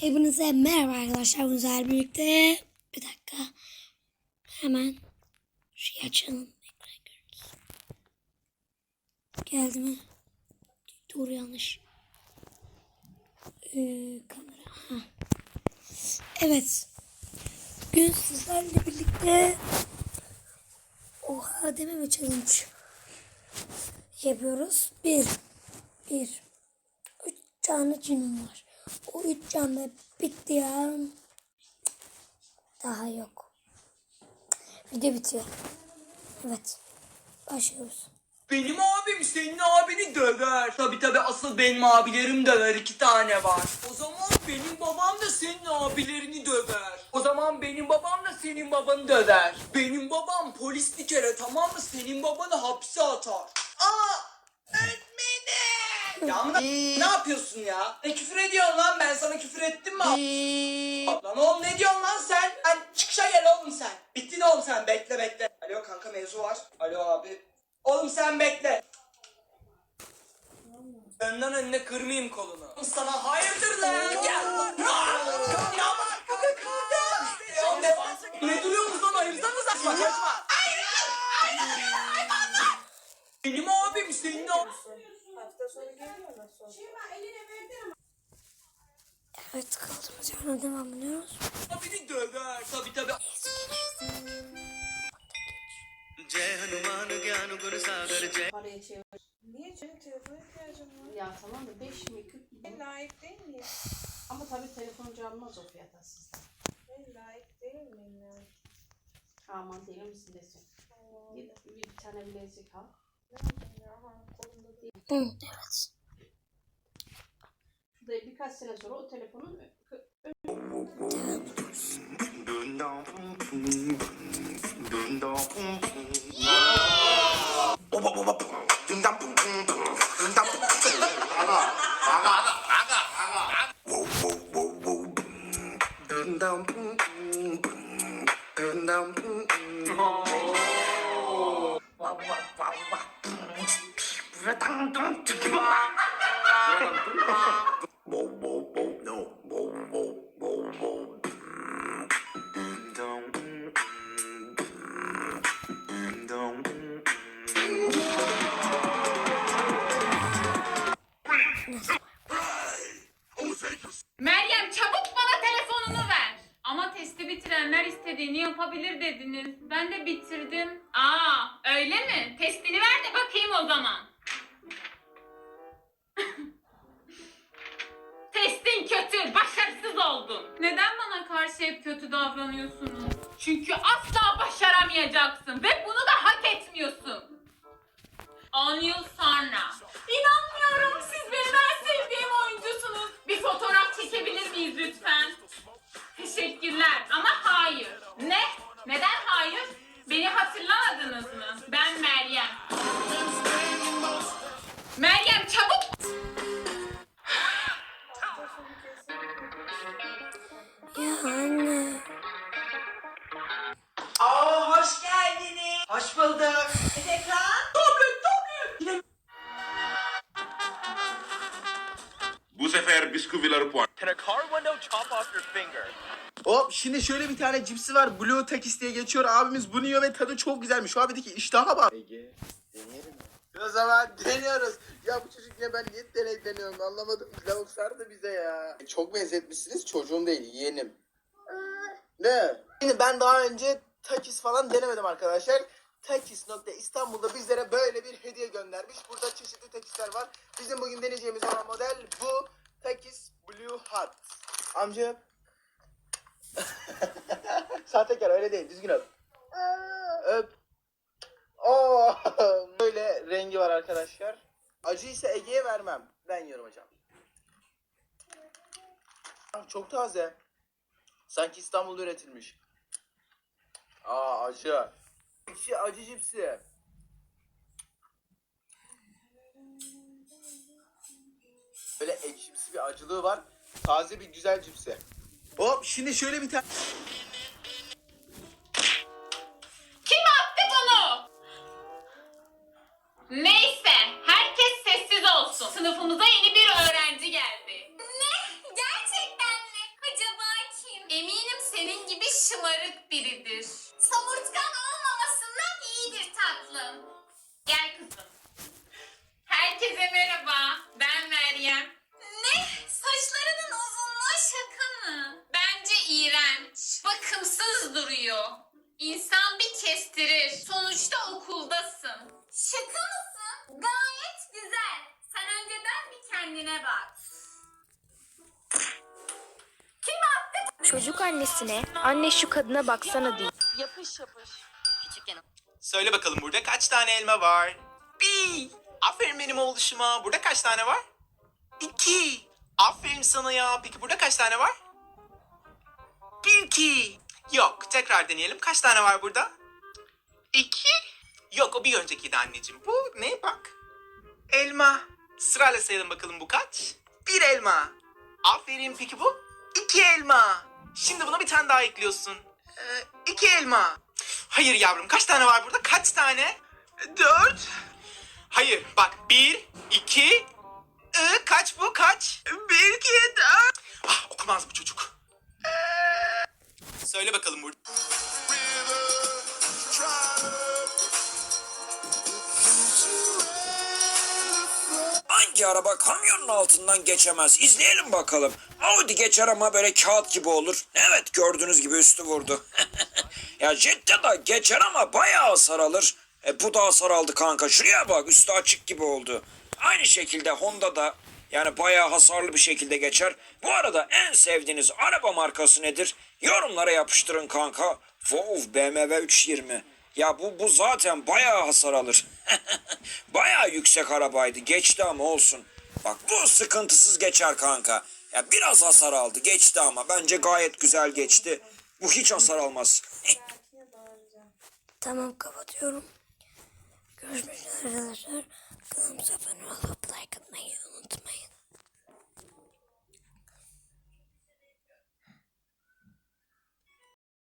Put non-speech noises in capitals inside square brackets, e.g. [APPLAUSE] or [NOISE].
Hepinize merhaba arkadaşlar. Sizlerle birlikte bir dakika. Hemen şey açalım. Geldi mi? Dur yanlış. Ee, kamera. Ha. Evet. Bugün sizlerle birlikte Oha dememe challenge yapıyoruz. Bir. Bir. Üç canlı cinim var. O üç canlı bitti ya. Daha yok. Video bitiyor. Evet. Başlıyoruz. Benim abim senin abini döver. Tabi tabi asıl benim abilerim döver. iki tane var. O zaman benim babam da senin abilerini döver. O zaman benim babam da senin babanı döver. Benim babam polis bir kere tamam mı? Senin babanı hapse atar. Ya amına- ne yapıyorsun ya? Ne küfür ediyorsun lan? Ben sana küfür ettim mi? lan oğlum ne diyorsun lan sen? Lan çıkışa gel oğlum sen. Bittin oğlum sen. Bekle bekle. Alo kanka mevzu var. Alo abi. Oğlum sen bekle. Önden önüne kırmayayım kolunu. Sana hayırdır lan? Gel lan. Ya bak. Ne duruyorsunuz lan ayırsanız kaçma kaçma. Hayır hayır hayır Benim abim senin abim. Hafta sonu geliyor nasıl Şeyma eline verdi ama. Evet kaldığımız yerden devam ediyoruz. Tabii tabii tabii. Jai Hanuman Gyan Gun Sagar Jai Parayı çevir. Niye canım telefona ihtiyacım var? Ya tamam da 5 mi 40 Ben layık değil miyim? Ama tabii telefon canmaz o fiyata sizden. Ben layık değil miyim ya? Aman deli misin desin. Bir, bir tane bilezik al ne yapayım ya? Ha, kolumda değil. Ediyoruz. Meryem çabuk bana telefonunu ver. Ama testi bitirenler istediğini yapabilir dediniz. Ben de bitirdim. Aa öyle mi? Testini ver de bakayım o zaman. Oldun. Neden bana karşı hep kötü davranıyorsunuz? Çünkü asla başaramayacaksın ve bunu da hak etmiyorsun. 10 yıl sonra. İnanmıyorum siz benim en sevdiğim oyuncusunuz. Bir fotoğraf çekebilir miyiz lütfen? Teşekkürler ama hayır. Ne? Neden hayır? Beni hatırlamadınız mı? Ben Meryem. Meryem Bisküvileri puan. Can a car window chop off your finger? Hop şimdi şöyle bir tane cipsi var. Blue Takis diye geçiyor. Abimiz bunu yiyor ve tadı çok güzelmiş. Şu abideki iştaha bak. Ege deneyelim mi? O zaman deniyoruz. Ya bu çocuk ne ben niye deney deniyorum anlamadım. Lavuk sardı bize ya. Çok benzetmişsiniz. Çocuğum değil yeğenim. Ne? Şimdi ben daha önce Takis falan denemedim arkadaşlar. Takis nokta İstanbul'da bizlere böyle bir hediye göndermiş. Burada çeşitli Takisler var. Bizim bugün deneyeceğimiz olan model bu. Takis Blue Hot. Amca [LAUGHS] Sahtekar öyle değil. Düzgün öp. Öp. Oo, böyle rengi var arkadaşlar. Acı ise Ege'ye vermem. Ben yiyorum hocam. Çok taze. Sanki İstanbul'da üretilmiş. Aa acı. Ekşi acı cipsi. Böyle ekşimsi bir acılığı var. Taze bir güzel cipsi. Hop şimdi şöyle bir tane... Kim attı bunu? Neyse, herkes sessiz olsun. Sınıfımıza yeni bir öğrenci geldi. Ne? Gerçekten mi? şımarık biridir. Somurtkan olmamasından iyidir tatlım. Gel kızım. Herkese merhaba. Ben Meryem. Ne? Saçlarının uzunluğu şaka mı? Bence iğrenç. Bakımsız duruyor. İnsan bir kestirir. Sonuçta okuldasın. Şaka mısın? Gayet güzel. Sen önceden bir kendine bak. Çocuk annesine anne şu kadına baksana diyor. Söyle bakalım burada kaç tane elma var? Bir. Aferin benim oğluşuma. Burada kaç tane var? İki. Aferin sana ya. Peki burada kaç tane var? Bir iki. Yok. Tekrar deneyelim. Kaç tane var burada? İki. Yok o bir öncekiydi anneciğim. Bu ne bak? Elma. Sırayla sayalım bakalım bu kaç? Bir elma. Aferin peki bu? İki elma. Şimdi buna bir tane daha ekliyorsun. Ee, iki elma. Hayır yavrum kaç tane var burada? Kaç tane? Dört. Hayır bak bir, iki, ı, kaç bu kaç? Bir, iki, dört. Ah okumaz bu çocuk. Söyle bakalım burada. Hangi araba kamyonun altından geçemez? İzleyelim bakalım. Audi geçer ama böyle kağıt gibi olur. Evet gördüğünüz gibi üstü vurdu. [LAUGHS] ya Jetta da geçer ama bayağı hasar alır. E, bu da hasar aldı kanka. Şuraya bak üstü açık gibi oldu. Aynı şekilde Honda da yani bayağı hasarlı bir şekilde geçer. Bu arada en sevdiğiniz araba markası nedir? Yorumlara yapıştırın kanka. Wow BMW 320. Ya bu, bu zaten bayağı hasar alır. [LAUGHS] bayağı yüksek arabaydı. Geçti ama olsun. Bak bu sıkıntısız geçer kanka. Ya biraz hasar aldı. Geçti ama. Bence gayet güzel geçti. Bu hiç hasar almaz. [LAUGHS] Tamam kapatıyorum. Görüşmek üzere arkadaşlar. Kanalımıza abone olup like atmayı unutmayın.